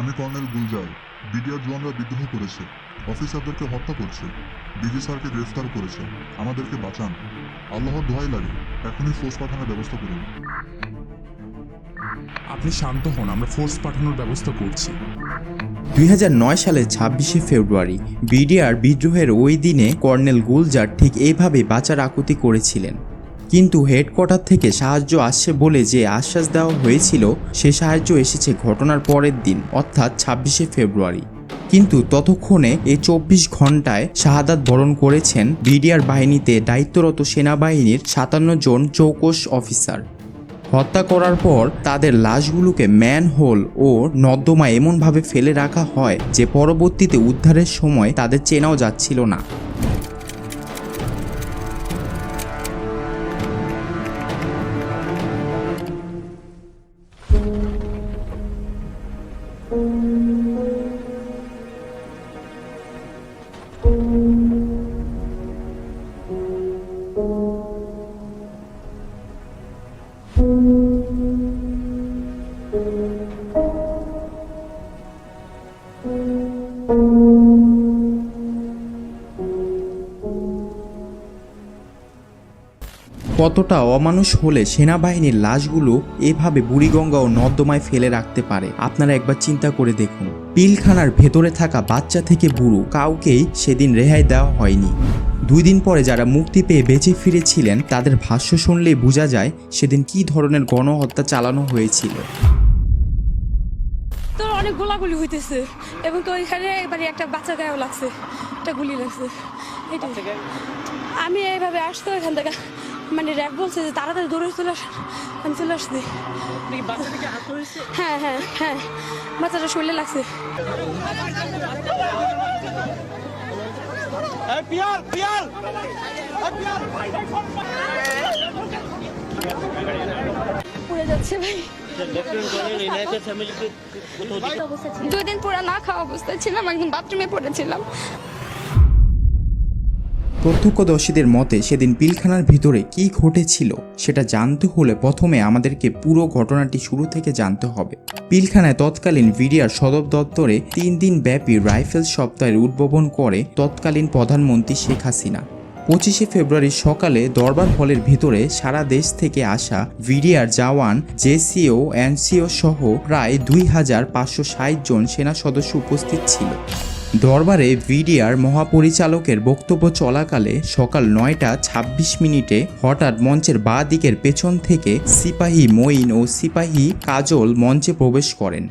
আমি colonel Gulzar BDR জওয়ানরা বিদ্রোহ করেছে অফিসারদেরকে হত্যা করছে ডিজি স্যারকে গ্রেফতার করেছে আমাদেরকে বাঁচান। আল্লাহর দোহাই লাগে এখনই ফোর্স পাঠানোর ব্যবস্থা করুন। আপনি শান্ত হন আমরা ফোর্স পাঠানোর ব্যবস্থা করছি। দুই সালের ছাব্বিশে ফেব্রুয়ারি বিডিআর বিদ্রোহের ওই দিনে কর্নেল গুলজার ঠিক এইভাবে বাঁচার আকুতি করেছিলেন। কিন্তু হেডকোয়ার্টার থেকে সাহায্য আসছে বলে যে আশ্বাস দেওয়া হয়েছিল, সে সাহায্য এসেছে ঘটনার পরের দিন, অর্থাৎ ছাব্বিশে ফেব্রুয়ারি। কিন্তু ততক্ষণে এই চব্বিশ ঘন্টায় শাহাদাত বরণ করেছেন বিডিআর বাহিনীতে দায়িত্বরত সেনাবাহিনীর সাতান্ন জন চৌকস অফিসার। হত্যা করার পর তাদের লাশগুলোকে ম্যানহোল ও নর্দমা এমনভাবে ফেলে রাখা হয় যে পরবর্তীতে উদ্ধারের সময় তাদের চেনাও যাচ্ছিল না। কতটা অমানুষ হলে সেনাবাহিনীর লাশগুলো এভাবে বুড়িগঙ্গা ও নর্দমায় ফেলে রাখতে পারে? আপনারা একবার চিন্তা করে দেখুন। পিলখানার ভেতরে থাকা বাচ্চা থেকে বুড়ো কাউকেই সেদিন রেহাই দেওয়া হয়নি। দুই দিন পরে যারা মুক্তি পেয়ে বেঁচে ফিরেছিলেন, তাদের ভাষ্য শুনলেই বোঝা যায় সেদিন কী ধরনের গণহত্যা চালানো হয়েছিল। অনেক গোলাগুলি হইতেছে। এবং তো ওইখানে এবারে একটা বাচ্চা গায়েও লাগছে একটা গুলি লাগছে। এটাই। আমি এইভাবে আসতো এখান থেকে। মানে র্যাব বলছে যে তাড়াতাড়ি দৌড়ে চলে আস আমি চলে আসছি। হ্যাঁ হ্যাঁ হ্যাঁ। বাচ্চাটা শরীরে লাগছে। পড়ে যাচ্ছে ভাই। দুই দিন পুরো না খাওয়া অবস্থায় ছিলাম একদম বাথরুমে পড়েছিলাম। প্রত্যক্ষদর্শীদের মতে সেদিন পিলখানার ভিতরে কি ঘটেছিল সেটা জানতে হলে প্রথমে আমাদেরকে পুরো ঘটনাটি শুরু থেকে জানতে হবে। পিলখানায় তৎকালীন ভিডিআর সদর দপ্তরে তিন দিন ব্যাপী রাইফেল সপ্তাহের উদ্বোধন করে তৎকালীন প্রধানমন্ত্রী শেখ হাসিনা। পঁচিশে ফেব্রুয়ারি সকালে দরবার হলের ভিতরে সারা দেশ থেকে আসা ভিডিআর জওয়ান, জেসিও, এনসিও সহ প্রায় দুই হাজার পাঁচশো ষাট জন সেনা সদস্য উপস্থিত ছিল। দরবারে ভিডিআর মহাপরিচালকের বক্তব্য চলাকালে সকাল নয়টা ২৬ মিনিটে হঠাৎ মঞ্চের বাঁ দিকের পেছন থেকে সিপাহী মঈন ও সিপাহী কাজল মঞ্চে প্রবেশ করেন।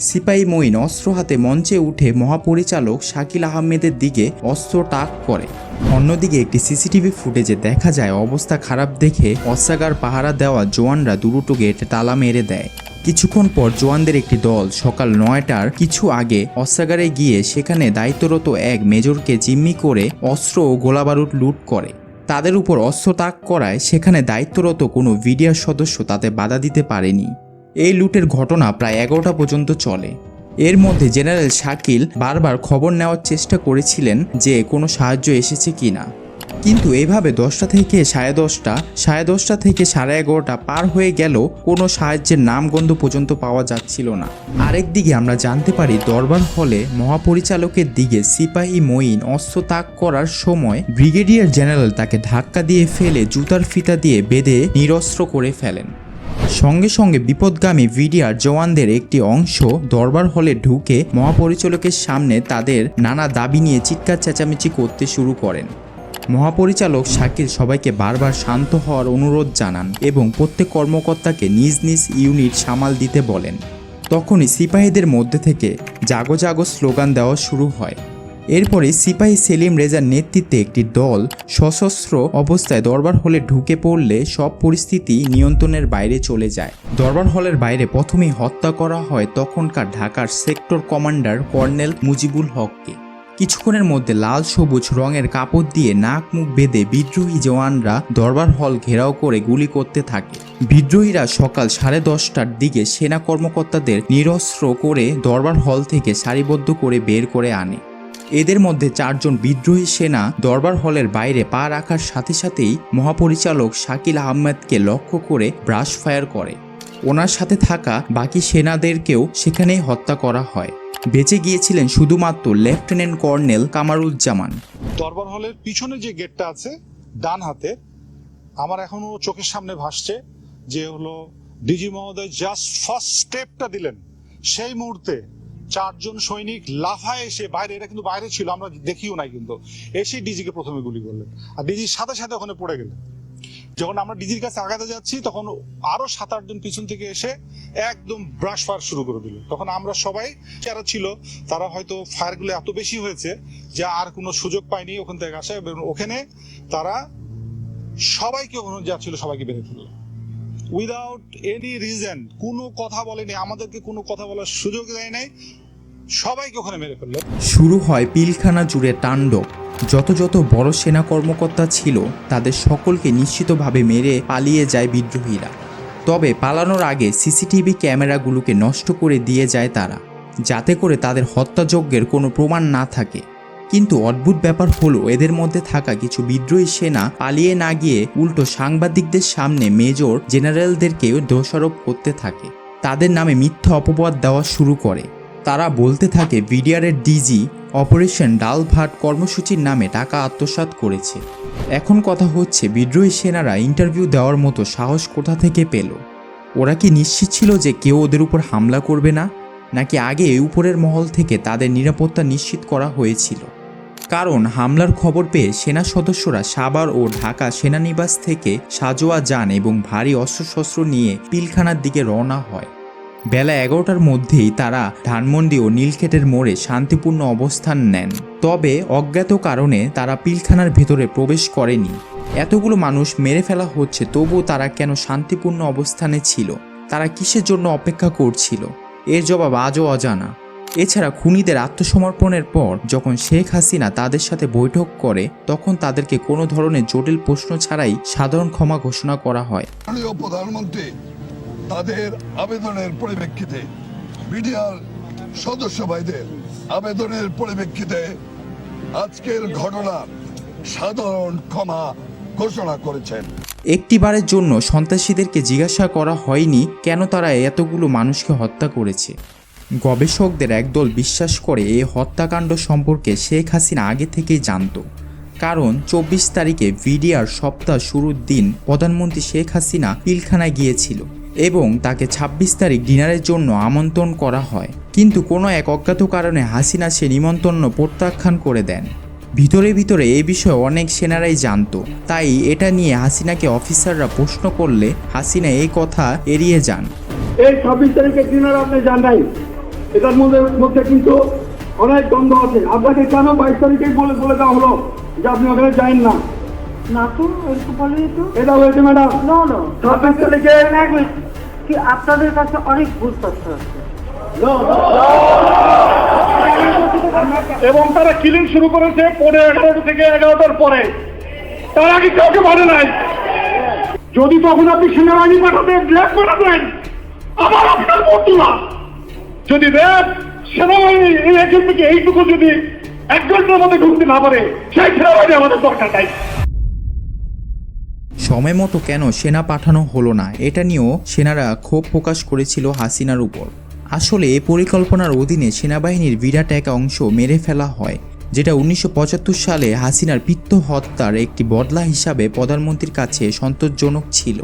সিপাহী মঈন অস্ত্র হাতে মঞ্চে উঠে মহাপরিচালক শাকিল আহমেদের দিকে অস্ত্র তাক করে। অন্যদিকে একটি সিসিটিভি ফুটেজে দেখা যায় অবস্থা খারাপ দেখে অস্ত্রাগার পাহারা দেওয়া জওয়ানরা দুটো গেটে তালা মেরে দেয়। কিছুক্ষণ পর জওয়ানদের একটি দল সকাল নয়টার কিছু আগে অস্ত্রাগারে গিয়ে সেখানে দায়িত্বরত এক মেজরকে জিম্মি করে অস্ত্র ও গোলাবারুদ লুট করে। তাদের উপর অস্ত্র তাক করায় সেখানে দায়িত্বরত কোনো ভিডিআর সদস্য তাতে বাধা দিতে পারেনি। এই লুটের ঘটনা প্রায় এগারোটা পর্যন্ত চলে। এর মধ্যে জেনারেল শাকিল বারবার খবর নেওয়ার চেষ্টা করেছিলেন যে কোনো সাহায্য এসেছে কিনা। কিন্তু এভাবে দশটা থেকে সাড়ে দশটা সাড়ে দশটা থেকে সাড়ে এগারোটা পার হয়ে গেল, কোনো সাহায্যের নামগন্ধ পর্যন্ত পাওয়া যাচ্ছিল না। আরেকদিকে আমরা জানতে পারি দরবার হলে মহাপরিচালকের দিকে সিপাহী মঈন অস্ত্র তাক করার সময় ব্রিগেডিয়ার জেনারেল তাকে ধাক্কা দিয়ে ফেলে জুতার ফিতা দিয়ে বেঁধে নিরস্ত্র করে ফেলেন। সঙ্গে সঙ্গে বিপদগামী ভিডিআর জওয়ানদের একটি অংশ দরবার হলে ঢুকে মহাপরিচালকের সামনে তাদের নানা দাবি নিয়ে চিৎকার চেঁচামেচি করতে শুরু করেন। মহাপরিচালক শাকিল সবাইকে বারবার শান্ত হওয়ার অনুরোধ জানান এবং প্রত্যেক কর্মকর্তাকে নিজ নিজ ইউনিট সামাল দিতে বলেন। তখনই সিপাহীদের মধ্যে থেকে জাগো জাগো স্লোগান দেওয়া শুরু হয়। এরপরে সিপাহী সেলিম রেজার নেতৃত্বে একটি দল সশস্ত্র অবস্থায় দরবার হলে ঢুকে পড়লে সব পরিস্থিতি নিয়ন্ত্রণের বাইরে চলে যায়। দরবার হলের বাইরে প্রথমেই হত্যা করা হয় তখনকার ঢাকার সেক্টর কমান্ডার কর্নেল মুজিবুল হককে। কিছুক্ষণের মধ্যে লাল সবুজ রঙের কাপড় দিয়ে নাক মুখ বেঁধে বিদ্রোহী জওয়ানরা দরবার হল ঘেরাও করে গুলি করতে থাকে। বিদ্রোহীরা সকাল সাড়ে দশটার দিকে সেনা কর্মকর্তাদের নিরস্ত্র করে দরবার হল থেকে সারিবদ্ধ করে বের করে আনে। এদের মধ্যে চারজন বিদ্রোহী সেনা দরবার হলের বাইরে পা রাখার সাথে সাথেই মহাপরিচালক শাকিল আহমেদকে লক্ষ্য করে ব্রাশ ফায়ার করে। ওনার সাথে থাকা বাকি সেনাদেরকেও সেখানেই হত্যা করা হয়। বেঁচে গিয়েছিলেন শুধুমাত্র লেফটেন্যান্ট কর্নেল কামারুজ্জামান। দরবার হলের পিছনে যে গেটটা আছে, ডান হাতে, আমার এখনও চোখের সামনে ভাসছে যে হলো, ডিজি মহোদয় জাস্ট ফার্স্ট স্টেপটা দিলেন। সেই মুহূর্তে চারজন সৈনিক লাফায় এসে বাইরে, এটা কিন্তু বাইরে ছিল, আমরা দেখিও নাই কিন্তু। এসে ডিজিকে প্রথমে গুলি করলেন। আর ডিজির সাথে সাথে ওখানে পড়ে গেলেন। যখন আমরা ডিজির কাছে আগাতে যাচ্ছি, তখন আরও সাত আটজন পিছন থেকে এসে একদম ব্রাশ ফায়ার শুরু করে দিল তখন আমরা সবাই, যারা ছিল, তারা হয়তো ফায়ারগুলো এত বেশি হয়েছে যে আর কোনো সুযোগ পায়নি ওখান থেকে আসা ওখানে তারা সবাইকে ওখানে যা ছিল সবাইকে বেঁধে ফেলল। উইদাউট এনি রিজন কোনো কথা বলেনি, আমাদেরকে কোনো কথা বলার সুযোগ দেয় নাই। সবাইকে ওখানে মেরে ফেলল। শুরু হয় পিলখানা জুড়ে তাণ্ডব। যত যত বড় সেনা কর্মকর্তা ছিল, তাদের সকলকে নিশ্চিতভাবে মেরে পালিয়ে যায় বিদ্রোহীরা। তবে পালানোর আগে সিসিটিভি ক্যামেরাগুলোকে নষ্ট করে দিয়ে যায় তারা, যাতে করে তাদের হত্যাযজ্ঞের কোনো প্রমাণ না থাকে। কিন্তু অদ্ভুত ব্যাপার হলো, এদের মধ্যে থাকা কিছু বিদ্রোহী সেনা পালিয়ে না গিয়ে উল্টো সাংবাদিকদের সামনে মেজর জেনারেলদেরকে দোষারোপ করতে থাকে। তাদের নামে মিথ্যা অপবাদ দেওয়া শুরু করে। তারা বলতে থাকে ভিডিআরের ডিজি অপারেশন ডাল ভাট কর্মসূচির নামে টাকা আত্মসাৎ করেছে। এখন কথা হচ্ছে, বিদ্রোহী সেনারা ইন্টারভিউ দেওয়ার মতো সাহস কোথা থেকে পেল? ওরা কি নিশ্চিত ছিল যে কেউ ওদের উপর হামলা করবে না? নাকি আগে উপরের মহল থেকে তাদের নিরাপত্তা নিশ্চিত করা হয়েছিল? কারণ, হামলার খবর পেয়ে সেনা সদস্যরা সাবার ও ঢাকা সেনানিবাস থেকে সাজোয়া যান এবং ভারী অস্ত্রশস্ত্র নিয়ে পিলখানার দিকে রওনা হয়। বেলা এগারোটার মধ্যেই তারা ধানমন্ডি ও নীলক্ষেতের মোড়ে শান্তিপূর্ণ অবস্থান নেন। তবে অজ্ঞাত কারণে তারা পিলখানার ভেতরে প্রবেশ করেনি। এতগুলো মানুষ মেরে ফেলা হচ্ছে, তবুও তারা কেন শান্তিপূর্ণ অবস্থানে ছিল? তারা কিসের জন্য অপেক্ষা করছিল? এর জবাব আজও অজানা। এছাড়া খুনিদের আত্মসমর্পণের পর যখন শেখ হাসিনা তাদের সাথে বৈঠক করে, তখন তাদেরকে কোনো ধরনের জটিল প্রশ্ন ছাড়াই সাধারণ ক্ষমা ঘোষণা করা হয়। তাদের আবেদনের পরিপ্রেক্ষিতে বিডিআর সদস্য ভাইদের আবেদনের পরিপ্রেক্ষিতে আজকের ঘটনা সাধারণ ক্ষমা ঘোষণা করেছেন। একটিবারের জন্য সন্ত্রাসীদেরকে জিজ্ঞাসা করা হয়নি কেন তারা এতগুলো মানুষকে হত্যা করেছে। গবেষকদের একদল বিশ্বাস করে এই হত্যাকাণ্ড সম্পর্কে শেখ হাসিনা আগে থেকেই জানত। কারণ চব্বিশ তারিখে ভিডিআর সপ্তাহ শুরুর দিন প্রধানমন্ত্রী শেখ হাসিনা পিলখানায় গিয়েছিল। এবং তাকে ২৬ তারিখ ডিনারের জন্য আমন্ত্রণ করা হয়। কিন্তু কোনো এক অজ্ঞাত কারণে হাসিনা সে নিমন্ত্রণ প্রত্যাখ্যান করে দেন। ভিতরে ভিতরে এ বিষয়ে অনেক সেনারাই জানতো। তাই এটা নিয়ে হাসিনাকে অফিসাররা প্রশ্ন করলে হাসিনা এই কথা এড়িয়ে যান। এই ছাব্বিশ তারিখের ডিনার আপনি জান নাই। এটার মধ্যে মধ্যে কিন্তু অনেক দ্বন্দ্ব আছে। আপনাকে কেন বাইশ তারিখে বলে বলে দেওয়া হলো যে আপনি ওখানে যাইন না? না তো একটু? বলেই তো এটা হয়েছে ম্যাডাম। না না। কি? আপনাদের কাছে অনেক ভুল তথ্য আছে। এবং তারা কিলিং শুরু করেছে পনেরো এগারোটা থেকে এগারোটার পরে। তার আগে কাউকে বলে নাই। যদি তখন আপনি সেনাবাহিনী পাঠাতেন র্যাব পাঠাতেন আবার আপনার বন্ধু না। যদি র্যাব সেনাবাহিনী এই একজন থেকে এইটুকু যদি এক ঘণ্টার মধ্যে ঢুকতে না পারে সেই সেনাবাহিনী আমাদের দরকার নাই। সময় মতো কেন সেনা পাঠানো হলো না, এটা নিয়েও সেনারা ক্ষোভ প্রকাশ করেছিল হাসিনার উপর। আসলে এ পরিকল্পনার অধীনে সেনাবাহিনীর বিরাট এক অংশ মেরে ফেলা হয়। যেটা উনিশশো পঁচাত্তর সালে হাসিনার পিত্ত হত্যার একটি বদলা হিসাবে প্রধানমন্ত্রীর কাছে সন্তোষজনক ছিল।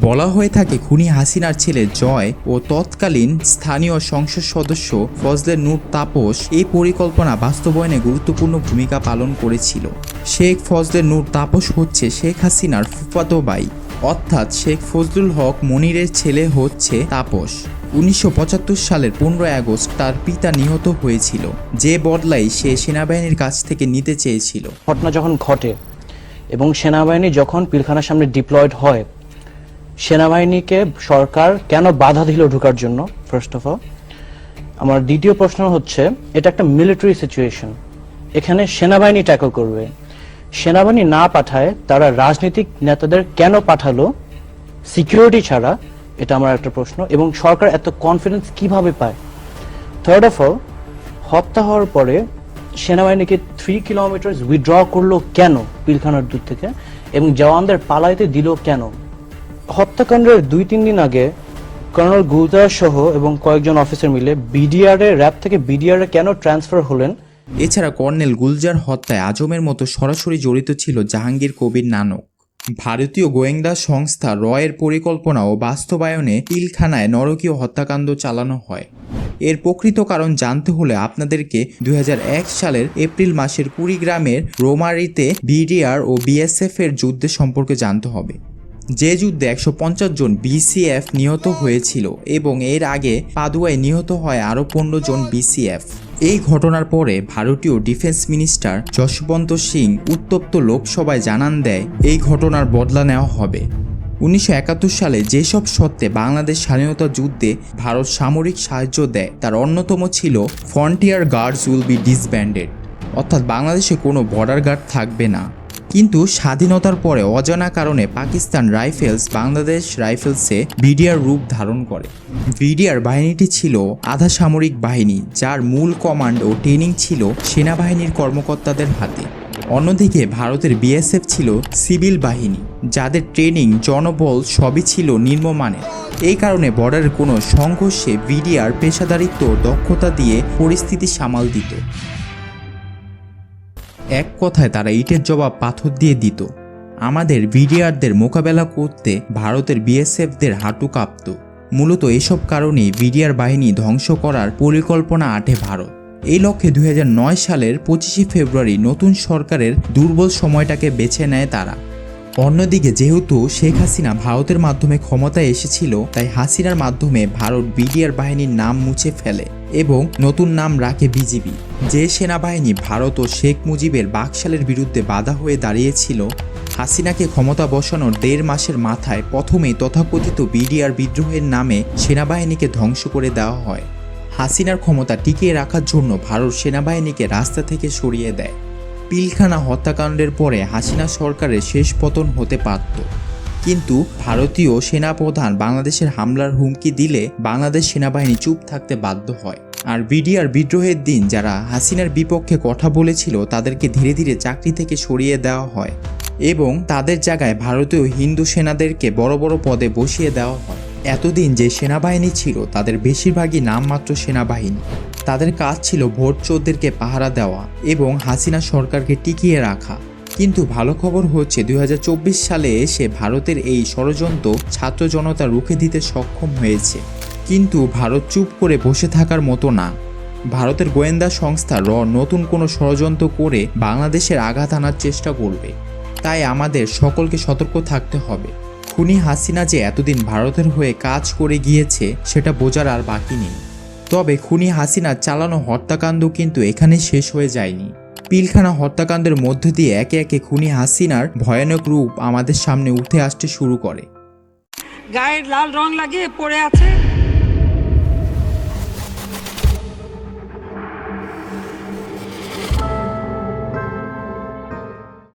বলা হয়ে থাকে, খুনি হাসিনার ছেলে জয় ও তৎকালীন স্থানীয় সংসদ সদস্য ফজলে নূর তাপস এই পরিকল্পনা বাস্তবায়নে গুরুত্বপূর্ণ ভূমিকা পালন করেছিল। শেখ ফজলে নূর তাপস হচ্ছে শেখ হাসিনার ফুফাতো ভাই, অর্থাৎ শেখ ফজলুল হক মনিরের ছেলে হচ্ছে তাপস। উনিশশো পঁচাত্তর সালের পনেরোই আগস্ট তার পিতা নিহত হয়েছিল। যে বদলাই সে সেনাবাহিনীর কাছ থেকে নিতে চেয়েছিল। ঘটনা যখন ঘটে এবং সেনাবাহিনী যখন পিলখানার সামনে ডিপ্লয়েড হয়, সেনাবাহিনীকে সরকার কেন বাধা দিল ঢোকার জন্য? ফার্স্ট অফ অল আমার দ্বিতীয় প্রশ্ন হচ্ছে, এটা একটা মিলিটারি সিচুয়েশন এখানে সেনাবাহিনী ট্যাকল করবে। সেনাবাহিনী না পাঠায় তারা রাজনৈতিক নেতাদের কেন পাঠালো? সিকিউরিটি ছাড়া এটা আমার একটা প্রশ্ন, এবং সরকার এত কনফিডেন্স কীভাবে পায়? থার্ড অফ অল হত্যা হওয়ার পরে সেনাবাহিনীকে থ্রি কিলোমিটার উইথড্র করল কেন পিলখানার দূর থেকে, এবং জওয়ানদের পালাইতে দিল কেন? হত্যাকাণ্ডের দুই তিন দিন আগে কর্নেল গুলজার সহ এবং কয়েকজন অফিসার মিলে বিডিআর এর র্যাব থেকে বিডিআর কেন ট্রান্সফার হলেন? এছাড়া কর্নেল গুলজার হত্যায় আজমের মতো সরাসরি জড়িত ছিল জাহাঙ্গীর কবির নানক। ভারতীয় গোয়েন্দা সংস্থা রয়ের পরিকল্পনা ও বাস্তবায়নে পিলখানায় নরকীয় হত্যাকাণ্ড চালানো হয়। এর প্রকৃত কারণ জানতে হলে আপনাদেরকে দু হাজার এক সালের এপ্রিল মাসের কুড়িগ্রামের রোমারিতে বিডিআর ও বিএসএফ এর যুদ্ধের সম্পর্কে জানতে হবে। যে যুদ্ধে একশো পঞ্চাশ জন বিসিএফ নিহত হয়েছিল এবং এর আগে পাদুয়ায় নিহত হয় আরও পনেরো জন বিসিএফ। এই ঘটনার পরে ভারতীয় ডিফেন্স মিনিস্টার যশবন্ত সিং উত্তপ্ত লোকসভায় জানান দেয়, এই ঘটনার বদলা নেওয়া হবে। উনিশশো একাত্তর সালে যেসব সত্ত্বে বাংলাদেশ স্বাধীনতা যুদ্ধে ভারত সামরিক সাহায্য দেয়, তার অন্যতম ছিল frontier guards will be disbanded. অর্থাৎ বাংলাদেশে কোনো বর্ডার গার্ড থাকবে না। কিন্তু স্বাধীনতার পরে অজানা কারণে পাকিস্তান রাইফেলস বাংলাদেশ রাইফেলসে বিডিআর রূপ ধারণ করে। বিডিআর বাহিনীটি ছিল আধা সামরিক বাহিনী, যার মূল কমান্ড ও ট্রেনিং ছিল সেনাবাহিনীর কর্মকর্তাদের হাতে। অন্যদিকে ভারতের বিএসএফ ছিল সিভিল বাহিনী, যাদের ট্রেনিং জনবল সবই ছিল নিম্নমানের এই কারণে বর্ডারের কোনো সংঘর্ষে বিডিআর পেশাদারিত্ব দক্ষতা দিয়ে পরিস্থিতি সামাল দিত। এক কথায় তারা ইটের জবাব পাথর দিয়ে দিত। আমাদের বিডিআরদের মোকাবেলা করতে ভারতের বিএসএফদের হাঁটু কাঁপত। মূলত এসব কারণেই বিডিআর বাহিনী ধ্বংস করার পরিকল্পনা আটে ভারত। এই লক্ষ্যে দু হাজার নয় সালের পঁচিশে ফেব্রুয়ারি নতুন সরকারের দুর্বল সময়টাকে বেছে নেয় তারা। অন্যদিকে, যেহেতু শেখ হাসিনা ভারতের মাধ্যমে ক্ষমতায় এসেছিল, তাই হাসিনার মাধ্যমে ভারত বিডিআর বাহিনীর নাম মুছে ফেলে এবং নতুন নাম রাখে বিজিবি। যে সেনাবাহিনী ভারত ও শেখ মুজিবের বাকশালের বিরুদ্ধে বাধা হয়ে দাঁড়িয়েছিল, হাসিনাকে ক্ষমতা বসানোর দেড় মাসের মাথায় প্রথমেই তথাকথিত বিডিআর বিদ্রোহের নামে সেনাবাহিনীকে ধ্বংস করে দেওয়া হয়। হাসিনার ক্ষমতা টিকিয়ে রাখার জন্য ভারত সেনাবাহিনীকে রাস্তা থেকে সরিয়ে দেয়। পিলখানা হত্যাকাণ্ডের পরে হাসিনা সরকারের শেষ পতন হতে পারত। কিন্তু ভারতীয় সেনাপ্রধান বাংলাদেশের হামলার হুমকি দিলে বাংলাদেশ সেনাবাহিনী চুপ থাকতে বাধ্য হয়। আর বিডিআর বিদ্রোহের দিন যারা হাসিনার বিপক্ষে কথা বলেছিল, তাদেরকে ধীরে ধীরে চাকরি থেকে সরিয়ে দেওয়া হয় এবং তাদের জায়গায় ভারতীয় হিন্দু সেনাদেরকে বড় বড় পদে বসিয়ে দেওয়া হয়। এতদিন যে সেনাবাহিনী ছিল, তাদের বেশিরভাগই নামমাত্র সেনাবাহিনী। তাদের কাজ ছিল ভোট চোরদেরকে পাহারা দেওয়া এবং হাসিনা সরকারকে টিকিয়ে রাখা। কিন্তু ভালো খবর হচ্ছে দু হাজার চব্বিশ সালে এসে ভারতের এই ষড়যন্ত্র ছাত্র জনতা রুখে দিতে সক্ষম হয়েছে। কিন্তু ভারত চুপ করে বসে থাকার মতো না। ভারতের গোয়েন্দা সংস্থা র নতুন কোনো ষড়যন্ত্র করে বাংলাদেশের আঘাত আনার চেষ্টা করবে। তাই আমাদের সকলকে সতর্ক থাকতে হবে। খুনি হাসিনা যে এতদিন ভারতের হয়ে কাজ করে গিয়েছে, সেটা বোঝার আর বাকি নেই। তবে খুনি হাসিনা চালানো হত্যাকাণ্ড কিন্তু এখানে শেষ হয়ে যায়নি। পিলখানা হত্যাকাণ্ডের মধ্য দিয়ে একে একে খুনি হাসিনার ভয়ানক রূপ আমাদের সামনে উঠে আসতে শুরু করে। গায়ের লাল রং লাগিয়ে পড়ে আছে।